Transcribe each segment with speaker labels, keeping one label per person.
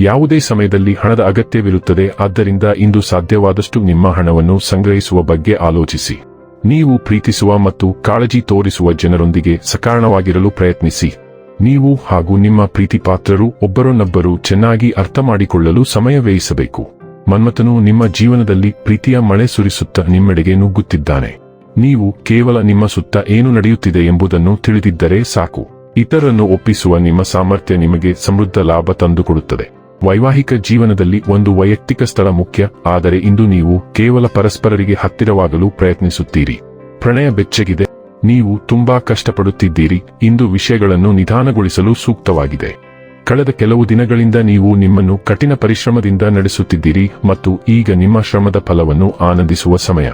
Speaker 1: ಯಾವುದೇ ಸಮಯದಲ್ಲಿ ಹಣದ ಅಗತ್ಯವಿರುತ್ತದೆ, ಆದ್ದರಿಂದ ಇಂದು ಸಾಧ್ಯವಾದಷ್ಟು ನಿಮ್ಮ ಹಣವನ್ನು ಸಂಗ್ರಹಿಸುವ ಬಗ್ಗೆ ಆಲೋಚಿಸಿ. ನೀವು ಪ್ರೀತಿಸುವ ಮತ್ತು ಕಾಳಜಿ ತೋರಿಸುವ ಜನರೊಂದಿಗೆ ಸಕಾರಣವಾಗಿರಲು ಪ್ರಯತ್ನಿಸಿ. ನೀವು ಹಾಗೂ ನಿಮ್ಮ ಪ್ರೀತಿಪಾತ್ರರು ಒಬ್ಬರನ್ನೊಬ್ಬರು ಚೆನ್ನಾಗಿ ಅರ್ಥ ಮಾಡಿಕೊಳ್ಳಲು ಸಮಯ ವ್ಯಯಿಸಬೇಕು. ಮನ್ಮಥನು ನಿಮ್ಮ ಜೀವನದಲ್ಲಿ ಪ್ರೀತಿಯ ಮಳೆ ಸುರಿಸುತ್ತ ನಿಮ್ಮೆಡೆಗೆ ನುಗ್ಗುತ್ತಿದ್ದಾನೆ. ನೀವು ಕೇವಲ ನಿಮ್ಮ ಸುತ್ತ ಏನು ನಡೆಯುತ್ತಿದೆ ಎಂಬುದನ್ನು ತಿಳಿದಿದ್ದರೆ ಸಾಕು. ಇತರನ್ನು ಒಪ್ಪಿಸುವ ನಿಮ್ಮ ಸಾಮರ್ಥ್ಯ ನಿಮಗೆ ಸಮೃದ್ಧ ಲಾಭ ತಂದುಕೊಡುತ್ತದೆ. ವೈವಾಹಿಕ ಜೀವನದಲ್ಲಿ ಒಂದು ವೈಯಕ್ತಿಕ ಸ್ಥಳ ಮುಖ್ಯ, ಆದರೆ ಇಂದು ನೀವು ಕೇವಲ ಪರಸ್ಪರರಿಗೆ ಹತ್ತಿರವಾಗಲು ಪ್ರಯತ್ನಿಸುತ್ತೀರಿ. ಪ್ರಣಯ ಬೆಚ್ಚಗಿದೆ. ನೀವು ತುಂಬಾ ಕಷ್ಟಪಡುತ್ತಿದ್ದೀರಿ. ಇಂದು ವಿಷಯಗಳನ್ನು ನಿಧಾನಗೊಳಿಸಲು ಸೂಕ್ತವಾಗಿದೆ. ಕಳೆದ ಕೆಲವು ದಿನಗಳಿಂದ ನೀವು ನಿಮ್ಮನ್ನು ಕಠಿಣ ಪರಿಶ್ರಮದಿಂದ ನಡೆಸುತ್ತಿದ್ದೀರಿ ಮತ್ತು ಈಗ ನಿಮ್ಮ ಶ್ರಮದ ಫಲವನ್ನು ಆನಂದಿಸುವ ಸಮಯ.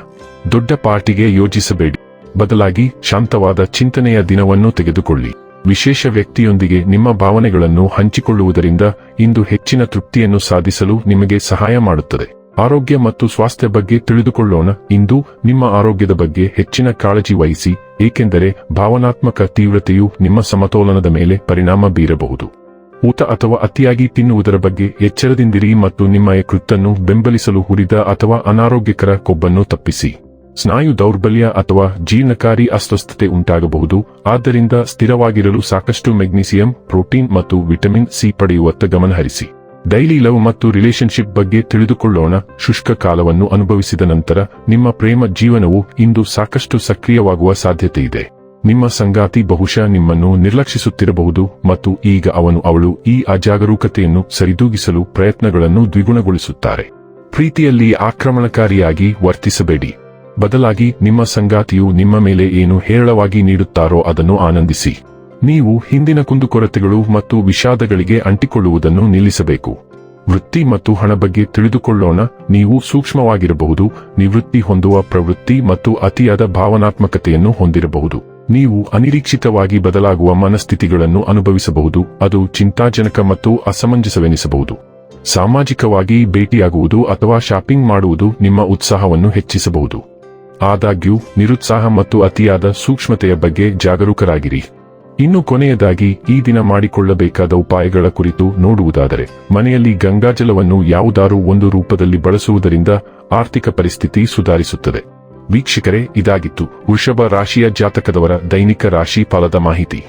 Speaker 1: ದೊಡ್ಡ ಪಾರ್ಟಿಗೆ ಯೋಜಿಸಬೇಡಿ. ಬದಲಾಗಿ ಶಾಂತವಾದ ಚಿಂತನೆಯ ದಿನವನ್ನು ತೆಗೆದುಕೊಳ್ಳಿ. ವಿಶೇಷ ವ್ಯಕ್ತಿಯೊಂದಿಗೆ ನಿಮ್ಮ ಭಾವನೆಗಳನ್ನು ಹಂಚಿಕೊಳ್ಳುವುದರಿಂದ ಇಂದು ಹೆಚ್ಚಿನ ತೃಪ್ತಿಯನ್ನು ಸಾಧಿಸಲು ನಿಮಗೆ ಸಹಾಯ ಮಾಡುತ್ತದೆ. ಆರೋಗ್ಯ ಮತ್ತು ಸ್ವಾಸ್ಥ್ಯ ಬಗ್ಗೆ ತಿಳಿದುಕೊಳ್ಳೋಣ. ಇಂದು ನಿಮ್ಮ ಆರೋಗ್ಯದ ಬಗ್ಗೆ ಹೆಚ್ಚಿನ ಕಾಳಜಿ ವಹಿಸಿ, ಏಕೆಂದರೆ ಭಾವನಾತ್ಮಕ ತೀವ್ರತೆಯು ನಿಮ್ಮ ಸಮತೋಲನದ ಮೇಲೆ ಪರಿಣಾಮ ಬೀರಬಹುದು. ಊತ ಅಥವಾ ಅತಿಯಾಗಿ ತಿನ್ನುವುದರ ಬಗ್ಗೆ ಎಚ್ಚರದಿಂದಿರಿ ಮತ್ತು ನಿಮ್ಮ ಯಕೃತ್ತನ್ನು ಬೆಂಬಲಿಸಲು ಹುರಿದ ಅಥವಾ ಅನಾರೋಗ್ಯಕರ ಕೊಬ್ಬನ್ನು ತಪ್ಪಿಸಿ. ಸ್ನಾಯು ದೌರ್ಬಲ್ಯ ಅಥವಾ ಜೀರ್ಣಕಾರಿ ಅಸ್ವಸ್ಥತೆ ಉಂಟಾಗಬಹುದು. ಆದ್ದರಿಂದ ಸ್ಥಿರವಾಗಿರಲು ಸಾಕಷ್ಟು ಮೆಗ್ನೀಸಿಯಂ, ಪ್ರೋಟೀನ್ ಮತ್ತು ವಿಟಮಿನ್ ಸಿ ಪಡೆಯುವತ್ತ ಗಮನಹರಿಸಿ. ಡೈಲಿ ಲವ್ ಮತ್ತು ರಿಲೇಶನ್ಶಿಪ್ ಬಗ್ಗೆ ತಿಳಿದುಕೊಳ್ಳೋಣ. ಶುಷ್ಕ ಕಾಲವನ್ನು ಅನುಭವಿಸಿದ ನಂತರ ನಿಮ್ಮ ಪ್ರೇಮ ಜೀವನವು ಇಂದು ಸಾಕಷ್ಟು ಸಕ್ರಿಯವಾಗುವ ಸಾಧ್ಯತೆ ಇದೆ. ನಿಮ್ಮ ಸಂಗಾತಿ ಬಹುಶಃ ನಿಮ್ಮನ್ನು ನಿರ್ಲಕ್ಷಿಸುತ್ತಿರಬಹುದು ಮತ್ತು ಈಗ ಅವನು ಅವಳು ಈ ಅಜಾಗರೂಕತೆಯನ್ನು ಸರಿದೂಗಿಸಲು ಪ್ರಯತ್ನಗಳನ್ನು ದ್ವಿಗುಣಗೊಳಿಸುತ್ತಾರೆ. ಪ್ರೀತಿಯಲ್ಲಿ ಆಕ್ರಮಣಕಾರಿಯಾಗಿ ವರ್ತಿಸಬೇಡಿ. ಬದಲಾಗಿ ನಿಮ್ಮ ಸಂಗಾತಿಯು ನಿಮ್ಮ ಮೇಲೆ ಏನು ಹೇರಳವಾಗಿ ನೀಡುತ್ತಾರೋ ಅದನ್ನು ಆನಂದಿಸಿ. ನೀವು ಹಿಂದಿನ ಕುಂದುಕೊರತೆಗಳು ಮತ್ತು ವಿಷಾದಗಳಿಗೆ ಅಂಟಿಕೊಳ್ಳುವುದನ್ನು ನಿಲ್ಲಿಸಬೇಕು. ವೃತ್ತಿ ಮತ್ತು ಹಣ ಬಗ್ಗೆ ತಿಳಿದುಕೊಳ್ಳೋಣ, ನೀವು ಸೂಕ್ಷ್ಮವಾಗಿರಬಹುದು, ನಿವೃತ್ತಿ ಹೊಂದುವ ಪ್ರವೃತ್ತಿ ಮತ್ತು ಅತಿಯಾದ ಭಾವನಾತ್ಮಕತೆಯನ್ನು ಹೊಂದಿರಬಹುದು. ನೀವು ಅನಿರೀಕ್ಷಿತವಾಗಿ ಬದಲಾಗುವ ಮನಸ್ಥಿತಿಗಳನ್ನು ಅನುಭವಿಸಬಹುದು, ಅದು ಚಿಂತಾಜನಕ ಮತ್ತು ಅಸಮಂಜಸವೆನಿಸಬಹುದು. ಸಾಮಾಜಿಕವಾಗಿ ಭೇಟಿಯಾಗುವುದು ಅಥವಾ ಶಾಪಿಂಗ್ ಮಾಡುವುದು ನಿಮ್ಮ ಉತ್ಸಾಹವನ್ನು ಹೆಚ್ಚಿಸಬಹುದು. ಆದಾಗ್ಯೂ, ನಿರುತ್ಸಾಹ ಮತ್ತು ಅತಿಯಾದ ಸೂಕ್ಷ್ಮತೆಯ ಬಗ್ಗೆ ಜಾಗರೂಕರಾಗಿರಿ. ಇನ್ನು ಕೊನೆಯದಾಗಿ, ಈ ದಿನ ಮಾಡಿಕೊಳ್ಳಬೇಕಾದ ಉಪಾಯಗಳ ಕುರಿತು ನೋಡುವುದಾದರೆ, ಮನೆಯಲ್ಲಿ ಗಂಗಾಜಲವನ್ನು ಯಾವುದಾರೂ ಒಂದು ರೂಪದಲ್ಲಿ ಬಳಸುವುದರಿಂದ ಆರ್ಥಿಕ ಪರಿಸ್ಥಿತಿ ಸುಧಾರಿಸುತ್ತದೆ. ವೀಕ್ಷಕರೇ, ಇದಾಗಿತ್ತು. ವೃಷಭ ರಾಶಿಯ ಜಾತಕದವರ ದೈನಿಕ ರಾಶಿ ಫಲದ ಮಾಹಿತಿ.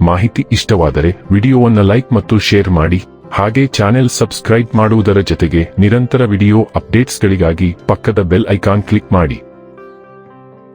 Speaker 1: ಮಾಹಿತಿ ಇಷ್ಟವಾದರೆ, ವಿಡಿಯೋವನ್ನ ಲೈಕ್ ಮತ್ತು ಶೇರ್ ಮಾಡಿ. ಹಾಗೆ ಚಾನೆಲ್ ಸಬ್ಸ್ಕ್ರೈಬ್ ಮಾಡುವುದರ ಜೊತೆಗೆ ನಿರಂತರ ವಿಡಿಯೋ ಅಪ್ಡೇಟ್ಸ್ಗಳಿಗಾಗಿ ಪಕ್ಕದ ಬೆಲ್ ಐಕಾನ್ ಕ್ಲಿಕ್ ಮಾಡಿ.